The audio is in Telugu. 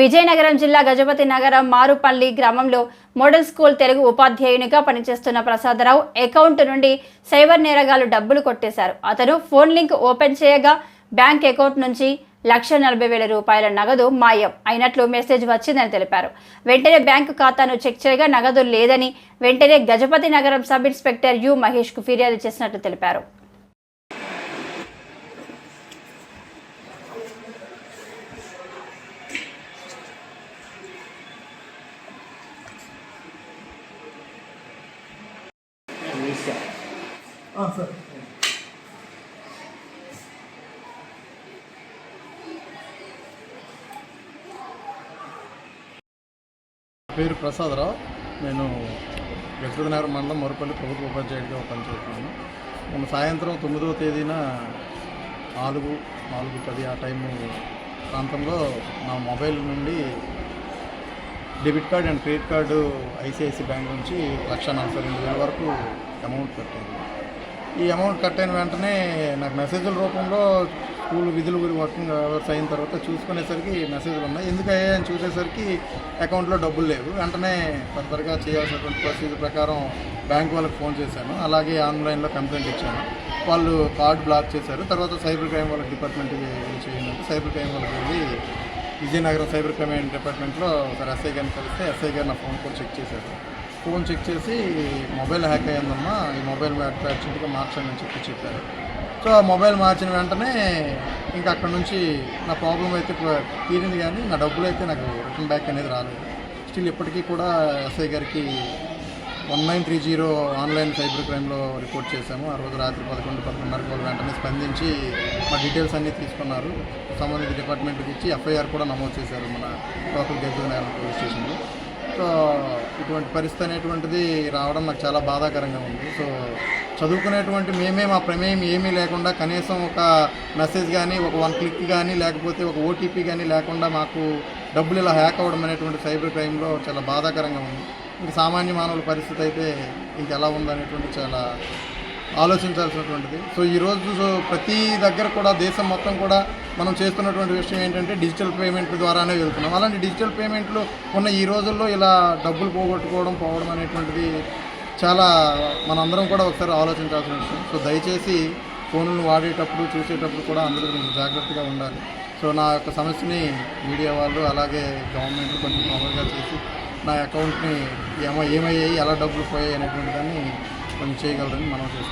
విజయనగరం జిల్లా గజపతి నగరం మారుపల్లి గ్రామంలో మోడల్ స్కూల్ తెలుగు ఉపాధ్యాయునిగా పనిచేస్తున్న ప్రసాదరావు అకౌంట్ నుండి సైబర్ నేరగాలు డబ్బులు కొట్టేశారు. అతను ఫోన్ లింక్ ఓపెన్ చేయగా బ్యాంక్ అకౌంట్ నుంచి లక్ష నలభై వేల రూపాయల నగదు మాయం అయినట్లు మెసేజ్ వచ్చిందని తెలిపారు. వెంటనే బ్యాంకు ఖాతాను చెక్ చేయగా నగదు లేదని వెంటనే గజపతి నగరం సబ్ ఇన్స్పెక్టర్ యు మహేష్కు ఫిర్యాదు చేసినట్లు తెలిపారు. సార్. పేరు ప్రసాదరావు. నేను గజపతినగరం మండలం మరుపల్లి ప్రభుత్వ ఉపాధ్యాయుడిగా పనిచేస్తున్నాను. మొన్న సాయంత్రం తొమ్మిదవ తేదీన నాలుగు నాలుగు పది ఆ టైం ప్రాంతంలో నా మొబైల్ నుండి debit card and credit card ICICI bank నుంచి లక్ష నలభై రెండు వేల వరకు అమౌంట్ కట్టాను ఈ అమౌంట్ కట్ అయిన వెంటనే నాకు మెసేజ్ల రూపంలో స్కూల్ విధులు గురి వర్కింగ్ అవర్స్ అయిన తర్వాత చూసుకునేసరికి మెసేజ్లు ఉన్నాయి. ఎందుకు అని చూసేసరికి అకౌంట్లో డబ్బులు లేవు. వెంటనే ఫర్దర్గా చేయాల్సినటువంటి ప్రొసీజర్ ప్రకారం బ్యాంక్ వాళ్ళకి ఫోన్ చేశాను. అలాగే ఆన్లైన్లో కంప్లైంట్ ఇచ్చాను. వాళ్ళు కార్డ్ బ్లాక్ చేశారు. తర్వాత సైబర్ క్రైమ్ వాళ్ళకి డిపార్ట్మెంట్కి చేయండి సైబర్ క్రైమ్ వాళ్ళకి వెళ్ళి విజయనగరం సైబర్ క్రైమ్ డిపార్ట్మెంట్లో ఒకసారి ఎస్ఐ గారిని కలిస్తే ఎస్ఐ గారు నా ఫోన్ కూడా చెక్ చేశారు. ఫోన్ చెక్ చేసి మొబైల్ హ్యాక్ అయ్యిందమ్మా ఈ మొబైల్ అర్జెంట్గా మార్చండి అని చెప్పి చెప్పారు. సో ఆ మొబైల్ మార్చిన వెంటనే ఇంకా అక్కడ నుంచి నా ప్రాబ్లం అయితే తీరింది కానీ నా డబ్బులు అయితే నాకు రిటర్న్ బ్యాక్ అనేది రాలేదు. స్టిల్ ఇప్పటికీ కూడా ఎస్ఐ గారికి one nine three zero online cyber క్రైమ్లో report చేశాము. ఆ రోజు రాత్రి పదకొండు పదకొండున్నరకు వాళ్ళు వెంటనే స్పందించి మా డీటెయిల్స్ అన్నీ తీసుకున్నారు. సంబంధిత డిపార్ట్మెంట్కి ఇచ్చి ఎఫ్ఐఆర్ కూడా నమోదు చేశారు మన లోకల్ గెజ్జు పోలీస్ స్టేషన్లో. సో ఇటువంటి పరిస్థితి అనేటువంటిది రావడం నాకు చాలా బాధాకరంగా ఉంది. సో చదువుకునేటువంటి మేమే మా ప్రమేయం ఏమీ లేకుండా కనీసం ఒక మెసేజ్ కానీ ఒక వన్ క్లిక్ కానీ లేకపోతే ఒక ఓటీపీ కానీ లేకుండా మాకు డబ్బులు ఇలా హ్యాక్ అవ్వడం అనేటువంటి సైబర్ క్రైమ్లో చాలా బాధాకరంగా ఉంది. ఇంకా సామాన్య మానవుల పరిస్థితి అయితే ఇంకెలా ఉందనేటువంటి చాలా ఆలోచించాల్సినటువంటిది. సో ఈరోజు సో ప్రతి దగ్గర కూడా దేశం మొత్తం కూడా మనం చేస్తున్నటువంటి విషయం ఏంటంటే డిజిటల్ పేమెంట్ ద్వారానే వెళ్తున్నాం. అలాంటి డిజిటల్ పేమెంట్లు ఉన్న ఈ రోజుల్లో ఇలా డబ్బులు పోగొట్టుకోవడం పోవడం అనేటువంటిది చాలా మనందరం కూడా ఒకసారి ఆలోచించాల్సిన విషయం. సో దయచేసి ఫోన్లను వాడేటప్పుడు చూసేటప్పుడు కూడా అందరూ కొంచెం జాగ్రత్తగా ఉండాలి. సో నా యొక్క సమస్యని మీడియా వాళ్ళు అలాగే గవర్నమెంట్ కొంచెం కవర్గా చేసి నా అకౌంట్ని ఏమో ఏమయ్యాయి ఎలా డబ్బులు పోయాయి అనేటువంటి దాన్ని కొంచెం చేయగలరని మనం చేస్తున్నాం.